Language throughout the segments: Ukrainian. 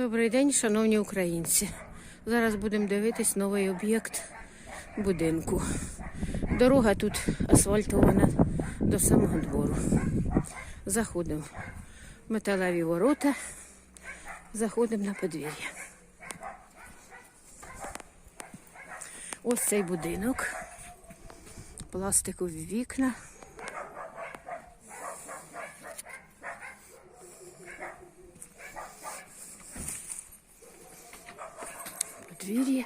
Добрий день, шановні українці. Зараз будемо дивитись новий об'єкт будинку. Дорога тут асфальтована до самого двору. Заходимо в металеві ворота, заходимо на подвір'я. Ось цей будинок, пластикові вікна. Подвір'я.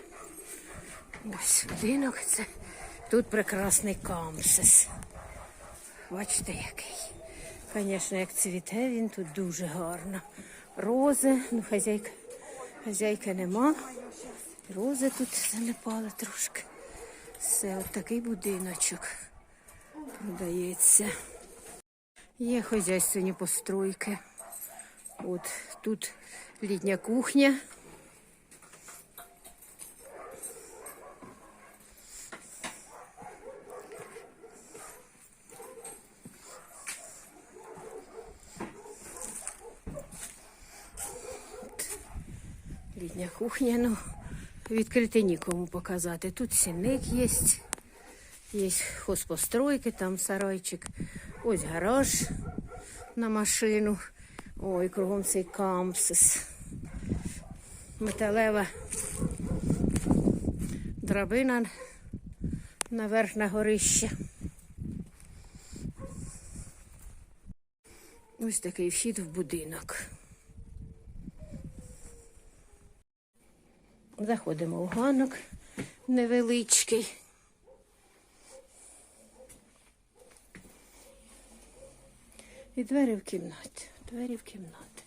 Ось будинок це. Тут прекрасний камсис. Бачите, який. Звісно, як цвіте, він тут дуже гарно. Рози, ну хазяйка, хазяйки нема. Рози тут занепали трошки. Все, от такий будиночок продається. Є хазяйственні постройки. От тут літня кухня. Літня кухня, ну, відкрити нікому показати. Тут сінник є, є хозпостройки, там сарайчик. Ось гараж на машину. Ой, кругом цей кампсис. Металева драбина наверх на горище. Ось такий вхід в будинок. Заходимо в ганок невеличкий. І двері в кімнаті. Двері в кімнаті.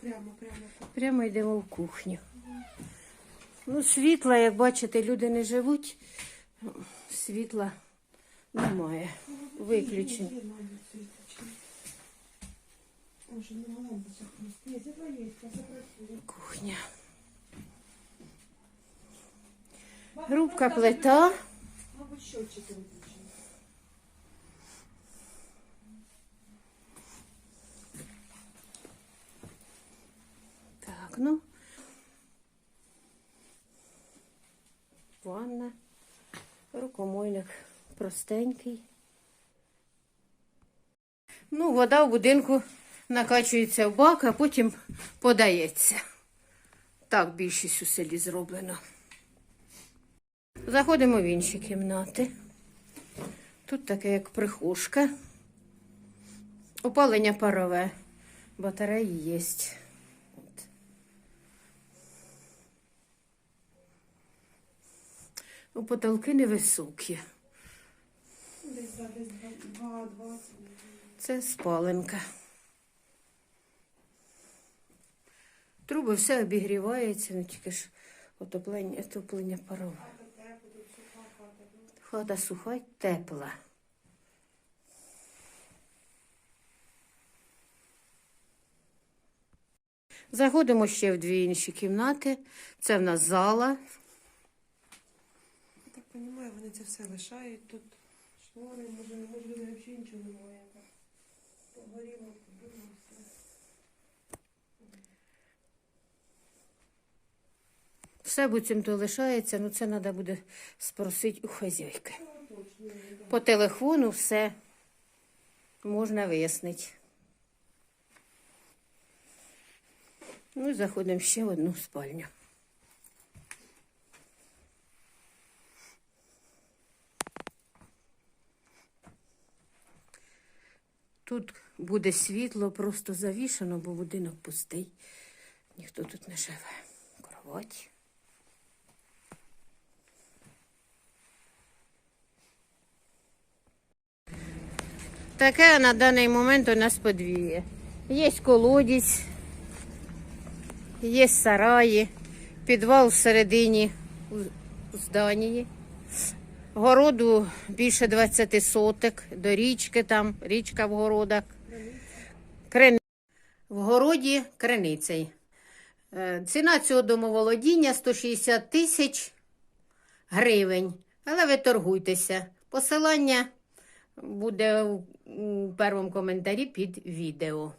Прямо, прямо. Прямо йдемо в кухню. Ну, світла, як бачите, люди не живуть. Світла немає. Виключень. Є мамі світочки. Може, не лампу запустити. Ні, світло є, це запрацює. Кухня. Грубка плита. Мабуть, щотчики виключені. Так, ну. Ванна. Рукомойник простенький. Ну, вода в будинку накачується в бак, а потім подається. Так більшість у селі зроблено. Заходимо в інші кімнати. Тут таке як прихожка. Опалення парове. Батареї є. От. Ну, потолки невисокі. Це спаленка. Труби все обігрівається, ну тільки ж отоплення, отоплення парове. Хата суха й тепла. Заходимо ще в дві інші кімнати. Це в нас зала. Я так розумію, вони це все лишають тут. Шнури, може, можливо, взагалі нічого немає. Погоріло, побило все. Все буцімто лишається, ну це треба буде спросити у хазяйки. По телефону все можна вияснити. Ну і заходимо ще в одну спальню. Тут буде світло, просто завішано, бо будинок пустий. Ніхто тут не живе. Кровать. Таке на даний момент у нас подвір'я. Є колодязь, є сараї, підвал всередині у зданії. Городу більше 20 соток, до річки там, річка в городах. Крин... В городі криницей. Е, Ціна цього домоволодіння 160 тисяч гривень. Але ви торгуйтеся. Посилання буде у у першому коментарі під відео.